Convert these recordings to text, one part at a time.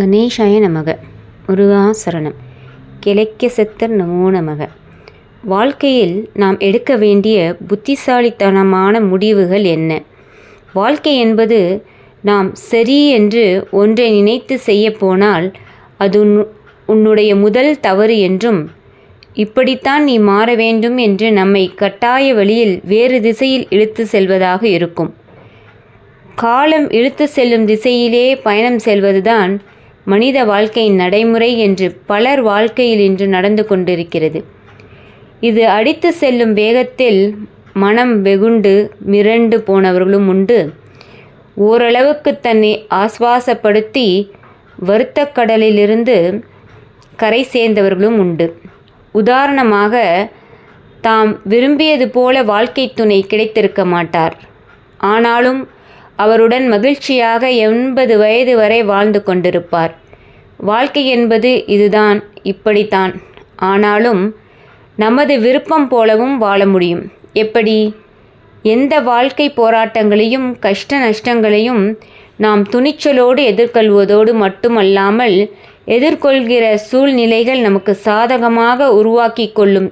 கணேஷாய நமக. முருகா சரணம். கிளைக்க செத்தர் நமோ நமக. வாழ்க்கையில் நாம் எடுக்க வேண்டிய புத்திசாலித்தனமான முடிவுகள் என்ன? வாழ்க்கை என்பது நாம் சரி என்று ஒன்றை நினைத்து செய்யப்போனால் அது உன்னுடைய முதல் தவறு என்றும் இப்படித்தான் நீ மாற வேண்டும் என்று நம்மை கட்டாய வழியில் வேறு திசையில் இழுத்து செல்வதாக இருக்கும். காலம் இழுத்து செல்லும் திசையிலே பயணம் செல்வதுதான் மனித வாழ்க்கையின் நடைமுறை என்று பலர் வாழ்க்கையில் இன்று நடந்து கொண்டிருக்கிறது. இது அடித்து செல்லும் வேகத்தில் மனம் வெகுண்டு மிரண்டு போனவர்களும் உண்டு. ஓரளவுக்கு தன்னை ஆஸ்வாசப்படுத்தி வருத்த கடலிலிருந்து கரை சேர்ந்தவர்களும் உண்டு. உதாரணமாக தாம் விரும்பியது போல வாழ்க்கை துணை கிடைத்திருக்க மாட்டார். ஆனாலும் அவருடன் மகிழ்ச்சியாக எண்பது வயது வரை வாழ்ந்து கொண்டிருப்பார். வாழ்க்கை என்பது இதுதான் இப்படித்தான். ஆனாலும் நமது விருப்பம் போலவும் வாழ முடியும். எப்படி? எந்த வாழ்க்கை போராட்டங்களையும் கஷ்ட நஷ்டங்களையும் நாம் துணிச்சலோடு எதிர்கொள்வதோடு மட்டுமல்லாமல் எதிர்கொள்கிற சூழ்நிலைகள் நமக்கு சாதகமாக உருவாக்கி கொள்ளும்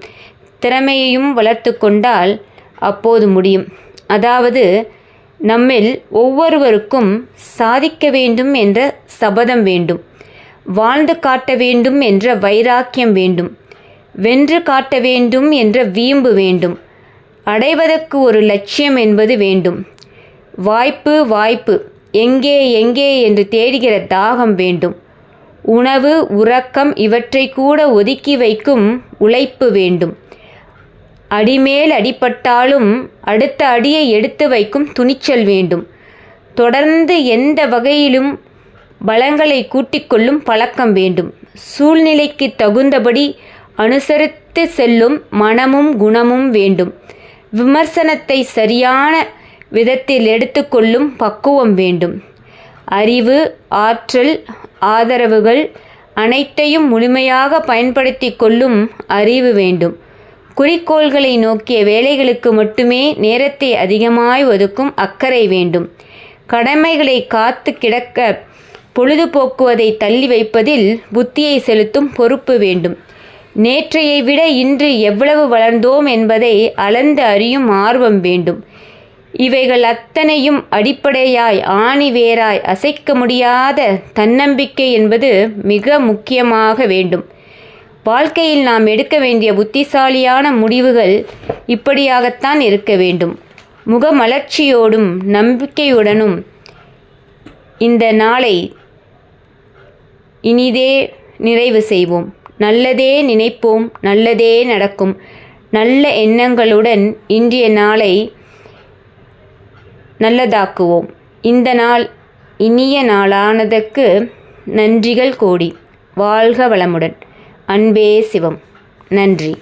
திறமையையும் வளர்த்து கொண்டால் அப்போது முடியும். அதாவது நம்மில் ஒவ்வொருவருக்கும் சாதிக்க வேண்டும் என்ற சபதம் வேண்டும். வாழ்ந்து காட்ட வேண்டும் என்ற வைராக்கியம் வேண்டும். வென்று காட்ட வேண்டும் என்ற வீம்பு வேண்டும். அடைவதற்கு ஒரு லட்சியம் என்பது வேண்டும். வாய்ப்பு வாய்ப்பு. எங்கே எங்கே என்று தேடுகிற தாகம் வேண்டும். உணவு உறக்கம் இவற்றை கூட ஒதுக்கி வைக்கும் உழைப்பு வேண்டும். அடிமேல் அடிபட்டாலும் அடுத்த அடியை எடுத்து வைக்கும் துணிச்சல் வேண்டும். தொடர்ந்து எந்த வகையிலும் பலங்களை கூட்டிக்கொள்ளும் பழக்கம் வேண்டும். சூழ்நிலைக்கு தகுந்தபடி அனுசரித்து செல்லும் மனமும் குணமும் வேண்டும். விமர்சனத்தை சரியான விதத்தில் எடுத்துக்கொள்ளும் பக்குவம் வேண்டும். அறிவு ஆற்றல் ஆதரவுகள் அனைத்தையும் முழுமையாக பயன்படுத்தி கொள்ளும் அறிவு வேண்டும். குறிக்கோள்களை நோக்கிய வேலைகளுக்கு மட்டுமே நேரத்தை அதிகமாய் ஒதுக்கும் அக்கறை வேண்டும். கடமைகளை காத்து கிடக்க பொழுதுபோக்குவதை தள்ளி வைப்பதில் புத்தியை செலுத்தும் பொறுப்பு வேண்டும். நேற்றையை விட இன்று எவ்வளவு வளர்ந்தோம் என்பதை அளந்து அறியும் ஆர்வம் வேண்டும். இவைகள் அத்தனையும் அடிப்படையாய் ஆணி வேராய் அசைக்க முடியாத தன்னம்பிக்கை என்பது மிக முக்கியமாக வேண்டும். வாழ்க்கையில் நாம் எடுக்க வேண்டிய புத்திசாலியான முடிவுகள் இப்படியாகத்தான் இருக்க வேண்டும். முகமலர்ச்சியோடும் நம்பிக்கையுடனும் இந்த நாளை இனிதே நிறைவு செய்வோம். நல்லதே நினைப்போம் நல்லதே நடக்கும். நல்ல எண்ணங்களுடன் இன்றைய நாளை நல்லதாக்குவோம். இந்த நாள் இனிய நாளானதற்கு நன்றிகள் கோடி. வாழ்க வளமுடன். அன்பே சிவம். நன்றி.